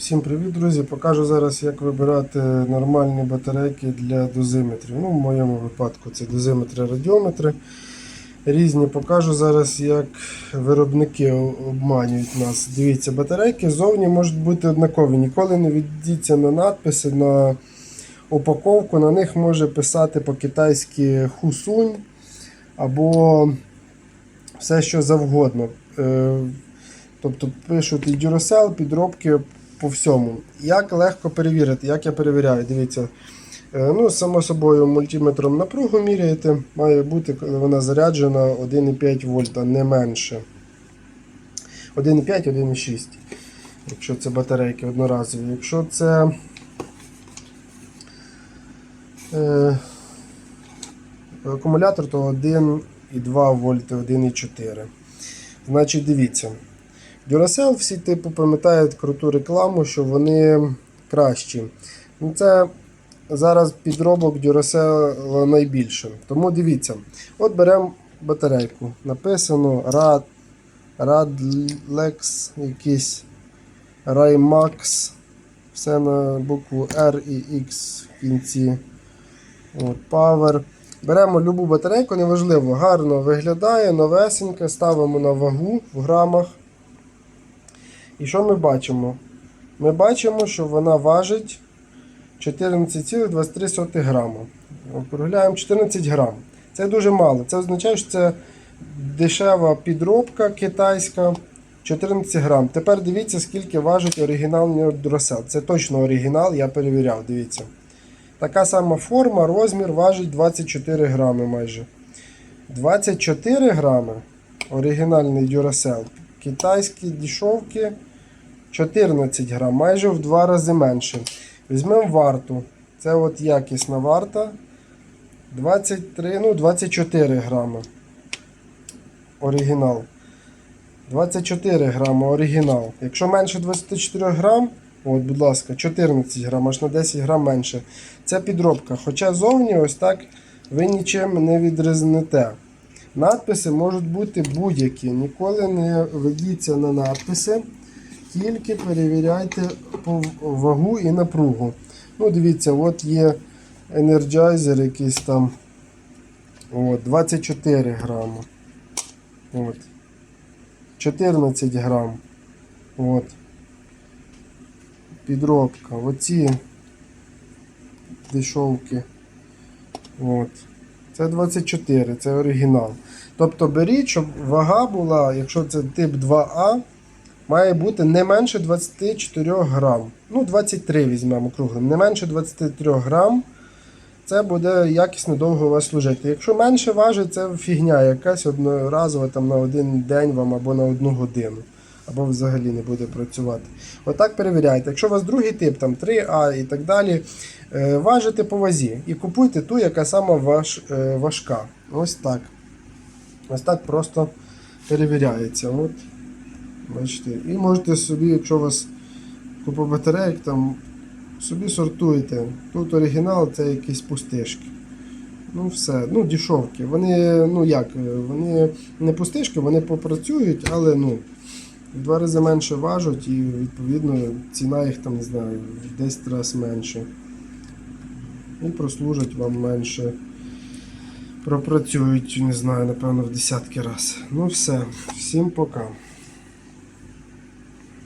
Всім привіт, друзі! Покажу зараз, як вибирати нормальні батарейки для дозиметрів. Ну, в моєму випадку це дозиметри, радіометри. Різні покажу зараз, як виробники обманюють нас. Дивіться, батарейки зовні можуть бути однакові. Ніколи не віддіться на надписи, на упаковку. На них може писати по-китайськи хусунь або все, що завгодно. Е, Тобто пишуть і Duracell, підробки по всьому. Як легко перевірити? Як я перевіряю? Дивіться. Е, Ну, Само собою, мультиметром напругу міряєте. Має бути, коли вона заряджена 1,5 вольта, не менше. 1,5, 1,6. Якщо це батарейки одноразові. Якщо це е, акумулятор, то 1,2 вольти, 1,4. Значить, дивіться. Duracell всі типу пам'ятають круту рекламу, що вони кращі. Ну, Це зараз підробок Duracell найбільше. Тому дивіться, от беремо батарейку. Написано Rad, Radlex, якийсь Raymax. Все на букву R і X в кінці. От, Power. Беремо любу батарейку, неважливо, гарно виглядає, новесенька, ставимо на вагу в грамах. І що ми бачимо? Ми бачимо, що вона важить 14,23 грама. Округляємо 14 грам. Це дуже мало. Це означає, що це дешева підробка китайська. 14 грам. Тепер дивіться, скільки важить оригінальний Duracell. Це точно оригінал, я перевіряв, дивіться. Така сама форма, розмір важить 24 грами майже. 24 грами оригінальний Duracell. Китайські дешевки 14 грам, майже в два рази менше. Візьмемо варту. Це от якісна варта. 23, ну 24 грами. Оригінал. 24 грами оригінал. Якщо менше 24 грам, от, будь ласка, 14 грам, аж на 10 грам менше. Це підробка. Хоча зовні ось так ви нічим не відрізнете. Надписи можуть бути будь-які. Ніколи не ведіться на надписи, тільки перевіряйте вагу і напругу. Ну, дивіться, от є Energizer якийсь там. От, 24 грами. От. 14 грам. От. Підробка. Оці дешевки. От. Це 24, це оригінал. Тобто беріть, щоб вага була, якщо це тип 2А, має бути не менше 24 грам. Ну, 23 візьмемо круглим. Не менше 23 грам. Це буде якісно довго у вас служити. Якщо менше важить, це фігня якась одноразова там на один день вам або на одну годину. Або взагалі не буде працювати. Отак перевіряйте. Якщо у вас другий тип, там 3А і так далі, е, важите по вазі і купуйте ту, яка сама важ, е, важка. Ось так. Ось так просто перевіряється. От. Бачите. І можете собі, якщо у вас купа батарейок, там собі сортуєте. Тут оригінал, це якісь пустишки. Ну, все, ну, дешевки. Вони, ну як, вони не пустишки, вони попрацюють, але ну, в два рази менше важать і відповідно ціна їх там, не знаю, в 10 разів менше. І прослужать вам менше. Пропрацюють, не знаю, напевно, в десятки разів. Ну все, всім пока.